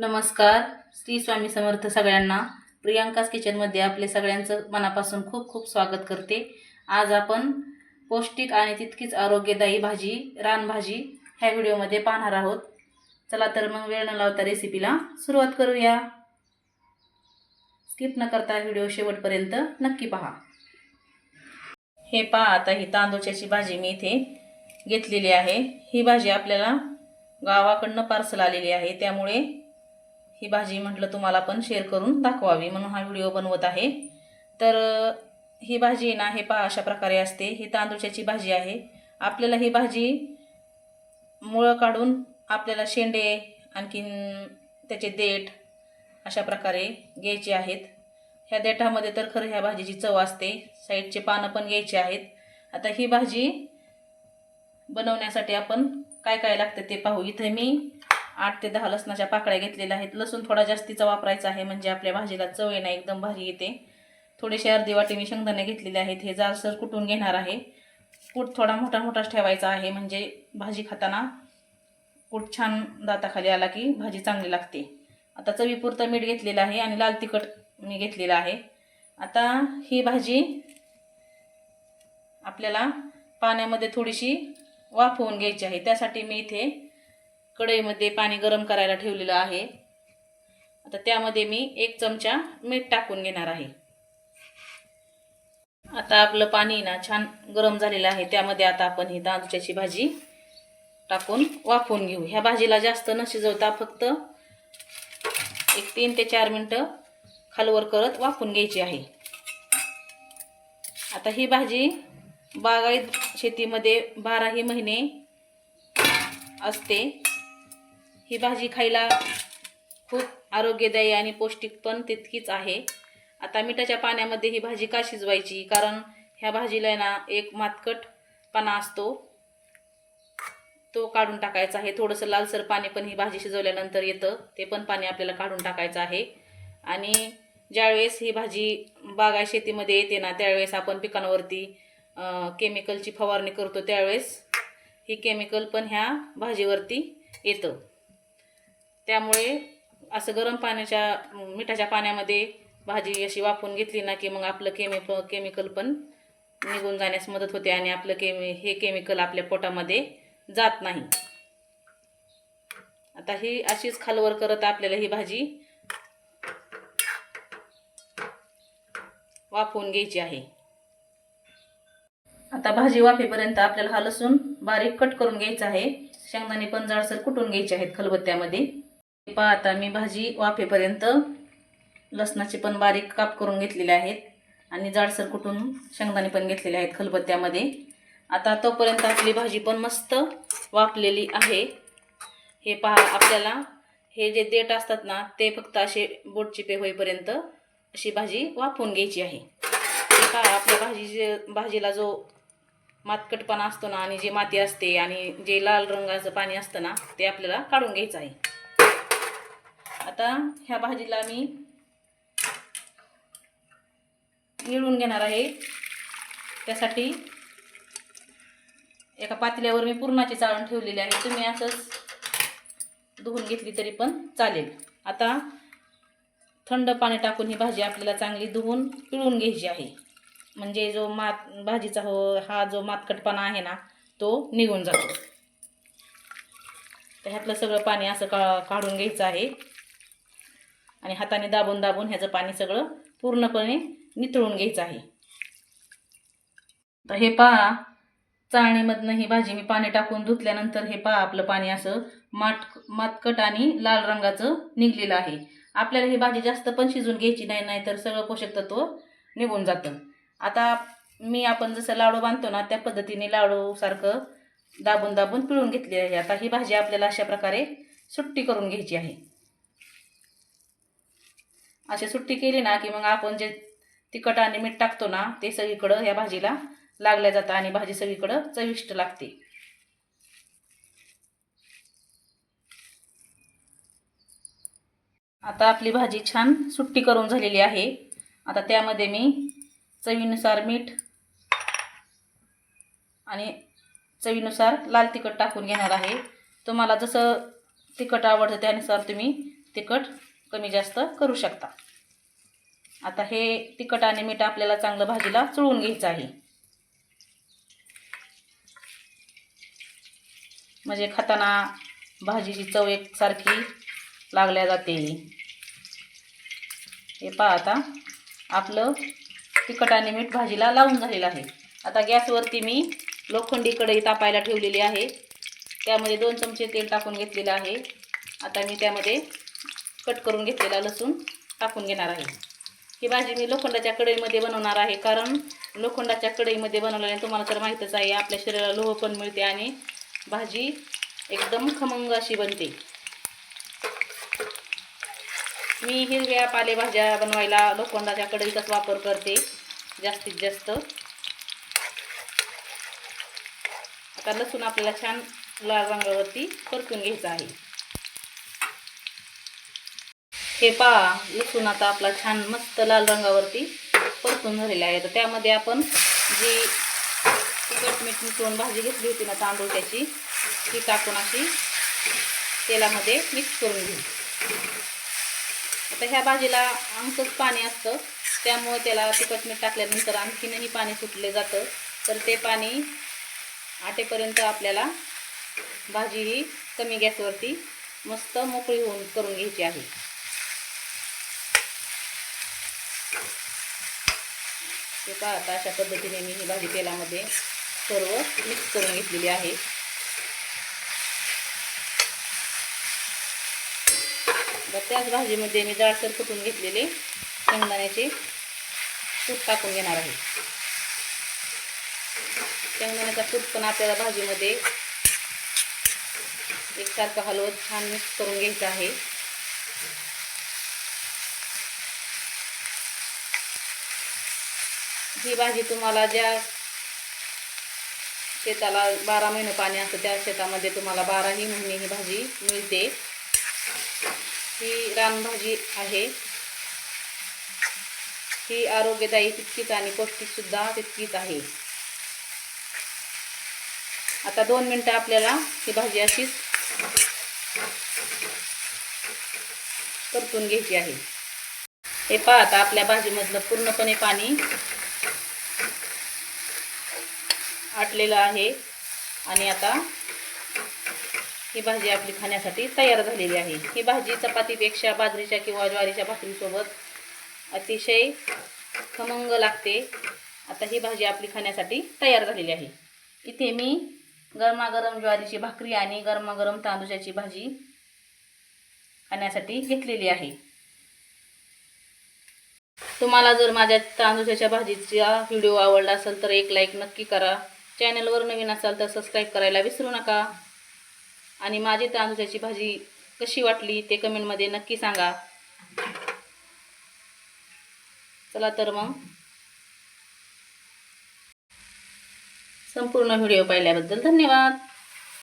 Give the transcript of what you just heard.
नमस्कार. श्री स्वामी समर्थ सगळ्यांना. प्रियांकाच किचनमध्ये आपले सगळ्यांचं मनापासून खूप खूप स्वागत करते. आज आपण पौष्टिक आणि तितकीच आरोग्यदायी भाजी रानभाजी ह्या व्हिडिओमध्ये पाहणार आहोत. चला तर मग वेळ न लावता रेसिपीला सुरुवात करूया. स्किप न करता व्हिडिओ शेवटपर्यंत नक्की पहा. हे पहा आता ही तांदूळच्याची भाजी मी इथे घेतलेली आहे. ही भाजी आपल्याला गावाकडनं पार्सल आलेली आहे. त्यामुळे ही भाजी म्हटलं तुम्हाला पण शेअर करून दाखवावी म्हणून हा व्हिडिओ बनवत आहे. तर ही भाजी ना हे पहा अशा प्रकारे असते. ही तांदूळच्याची भाजी आहे. आपल्याला ही भाजी मुळं काढून आपल्याला शेंडे आणखीन त्याचे देठ अशा प्रकारे घ्यायचे आहेत. ह्या देठामध्ये तर खरं ह्या भाजीची चव असते. साईडचे पानं पण घ्यायचे आहेत. आता ही भाजी बनवण्यासाठी आपण काय काय लागतं ते पाहू. इथे मी आठ ते दहा लसणाच्या पाकळ्या घेतलेल्या आहेत. लसूण थोडा जास्तीचा वापरायचा आहे म्हणजे आपल्या भाजीला चव येणं एकदम भारी येते. थोडेसे अर्धी वाटी मी शेंगदाणे घेतलेले आहेत. हे जाडसर कुटून घेणार आहे. कूट थोडा मोठा मोठाच ठेवायचा आहे म्हणजे भाजी खाताना कूट छान दाताखाली आला की भाजी चांगली लागते. आता चवीपुरतं मीठ घेतलेलं आहे आणि लाल तिखट मी घेतलेलं आहे. आता ही भाजी आपल्याला पाण्यामध्ये थोडीशी वाफवून घ्यायची आहे. त्यासाठी मी इथे कढईमध्ये पाणी गरम करायला ठेवलेलं आहे. आता त्यामध्ये मी एक चमचा मीठ टाकून घेणार आहे. आता आपलं पाणी ना छान गरम झालेलं आहे. त्यामध्ये आता आपण ही तांदूळची भाजी टाकून वाफवून घेऊ. ह्या भाजीला जास्त न शिजवता फक्त एक तीन ते चार मिनटं खालवर करत वाफून घ्यायची आहे. आता ही भाजी बागायत शेतीमध्ये बाराही महिने असते. ही भाजी खायला खूप आरोग्यदायी आणि पौष्टिक पण तितकीच आहे. आता मिठाच्या पाण्यामध्ये ही भाजी का शिजवायची? कारण ह्या भाजीला ना एक मातकटपणा असतो. तो काढून टाकायचा आहे. थोडंसं लालसर पाणी पण ही भाजी शिजवल्यानंतर येतं. ते पण पाणी आपल्याला काढून टाकायचं आहे. आणि ज्यावेळेस ही भाजी बागाय शेतीमध्ये येते ना त्यावेळेस आपण पिकांवरती केमिकलची फवारणी करतो त्यावेळेस ही केमिकल पण ह्या भाजीवरती येतं. त्यामुळे असं गरम पाण्याच्या मिठाच्या पाण्यामध्ये भाजी अशी वाफवून घेतली ना की मग आपलं केमि केमिकल पण निघून जाण्यास मदत होते आणि आपलं केमि हे केमिकल आपल्या पोटामध्ये जात नाही. आता ही अशीच खालवर करत आपल्याला ही भाजी वाफवून घ्यायची आहे. आता भाजी वाफेपर्यंत आपल्याला हा लसूण बारीक कट करून घ्यायचा आहे. शेंगदाणे पण जाडसर कुटून घ्यायचे आहेत खलबत्त्यामध्ये. पहा आता मी भाजी वाफेपर्यंत लसणाची पण बारीक काप करून घेतलेले आहेत आणि जाडसर कुटून शेंगदाणे पण घेतलेले आहेत खलबत्त्यामध्ये. आता तोपर्यंत आपली भाजी पण मस्त वाफलेली आहे. हे पहा आपल्याला हे जे देठ असतात ना ते फक्त असे बोट चिपे होईपर्यंत अशी भाजी वाफवून घ्यायची आहे. हे पहा आपल्या भाजी भाजीला जो मातकटपणा असतो ना आणि जे माती असते आणि जे लाल रंगाचं पाणी असतं ना ते आपल्याला काढून घ्यायचं आहे. आता ह्या भाजीला मी निळून घेणार आहे. त्यासाठी एका पातल्यावर मी पुरणाची चाळून ठेवलेली आहे. तुम्ही असंच धुवून घेतली तरी पण चालेल. आता थंड पाणी टाकून ही भाजी आपल्याला चांगली धुवून पिळून घ्यायची आहे. म्हणजे जो मात भाजीचा हो हा जो मातकटपणा आहे ना तो निघून जातो. तर ह्यातलं सगळं पाणी असं का काढून घ्यायचं आहे. आणि हाताने दाबून दाबून ह्याचं पाणी सगळं पूर्णपणे नितळून घ्यायचं आहे. तर हे पहा चाळणीमधनं ही भाजी मी पाणी टाकून धुतल्यानंतर हे पहा आपलं पाणी असं माट मातकट आणि लाल रंगाचं निघलेलं आहे. आपल्याला ही भाजी जास्त पण शिजून घ्यायची नाही नाहीतर सगळं पोषक तत्व निघून जातं. आता मी आपण जसं लाडू बांधतो ना त्या पद्धतीने लाडूसारखं दाबून दाबून पिळून घेतली आहे. आता ही भाजी आपल्याला अशा प्रकारे सुट्टी करून घ्यायची आहे. अशी सुट्टी केली ना की मग आपण जे तिखट आणि मीठ टाकतो ना ते सगळीकडं या भाजीला लागल्या जातं आणि भाजी सगळीकडं चविष्ट लागते. आता आपली भाजी छान सुट्टी करून झालेली आहे. आता त्यामध्ये मी चवीनुसार मीठ आणि चवीनुसार लाल तिखट टाकून घेणार आहे. तुम्हाला जसं तिखट आवडतं त्यानुसार तुम्ही तिखट कमी जास्त करू शकता. आता हे तिखट आणि मीठ आपल्याला चांगलं भाजीला चुळून घ्यायचं आहे. म्हणजे खाताना भाजीची चव एकसारखी लागल्या जाते. हे पहा आता आपलं तिखट आणि मीठ भाजीला लावून झालेलं आहे. आता गॅसवरती मी लोखंडी कढई तापायला ठेवलेली आहे. त्यामध्ये दोन चमचे तेल टाकून घेतलेलं आहे. आता मी त्यामध्ये कट करून घेतलेला लसूण टाकून घेणार आहे. ही भाजी मी लोखंडाच्या कढईमध्ये बनवणार आहे कारण लोखंडाच्या कढईमध्ये बनवल्याने तुम्हाला तर माहीतच आहे आपल्या शरीराला लोह पण मिळते आणि भाजी एकदम खमंग अशी बनते. मी हिरव्या पालेभाज्या बनवायला लोखंडाच्या कढईचाच वापर करते जास्तीत जास्त. आता लसूण आपल्याला छान लाल रंगावरती परतून घ्यायचं आहे. हे पहा लसूण आता आपला छान मस्त लाल रंगावरती परतून झालेला आहे. तर त्यामध्ये आपण जी तिखट मीठ मिसळून भाजी घेतली होती ना तांदूळ त्याची ती टाकून अशी तेलामध्ये मिक्स करून घेऊ. आता ह्या भाजीला आमचंच पाणी असतं त्यामुळे त्याला तिखट मीठ टाकल्यानंतर आणखीनही पाणी सुटले जातं. तर ते पाणी आटेपर्यंत आपल्याला भाजी ही कमी गॅसवरती मस्त मोकळी होऊन करून घ्यायची आहे. ते पहा आता अशा पद्धतीने मी ही भाजी तेलामध्ये सर्व मिक्स करून घेतलेली आहे. त्याच भाजीमध्ये मी जाडसर कुटून घेतलेले शेंगदाण्याचे कूट टाकून घेणार आहे. शेंगदाण्याचा कूट पण आपल्याला भाजीमध्ये एकसारखं हलवत छान मिक्स करून घ्यायचं आहे. ही भाजी तुम्हाला ज्या शेताला बारा महिने पाणी असतं त्या शेतामध्ये तुम्हाला बाराही महिने ही भाजी मिळते. ही रानभाजी आहे. ही आरोग्यदायी तितकीच आणि पौष्टिकसुद्धा तितकीच आहे. आता दोन मिनटं आपल्याला ही भाजी अशीच परतून घ्यायची आहे. हे पहा आता आपल्या भाजीमधलं पूर्णपणे पाणी आटलेलं आहे. आणि आता ही भाजी आपली खाण्यासाठी तयार झालेली आहे. ही भाजी चपातीपेक्षा बाजरीच्या किंवा ज्वारीच्या भाकरीसोबत अतिशय खमंग लागते. आता ही भाजी आपली खाण्यासाठी तयार झालेली आहे. इथे मी गरमागरम ज्वारीची भाकरी आणि गरमागरम तांदूळाची भाजी खाण्यासाठी घेतलेली आहे. तुम्हाला जर माझ्या तांदूळाच्या भाजीचा व्हिडिओ आवडला असेल तर एक लाईक नक्की करा. चॅनलवर नवीन असाल तर सबस्क्राईब करायला विसरू नका. आणि माझी तांदूळाची भाजी कशी वाटली ते कमेंटमध्ये नक्की सांगा. चला तर मग. संपूर्ण व्हिडिओ पाहिल्याबद्दल धन्यवाद.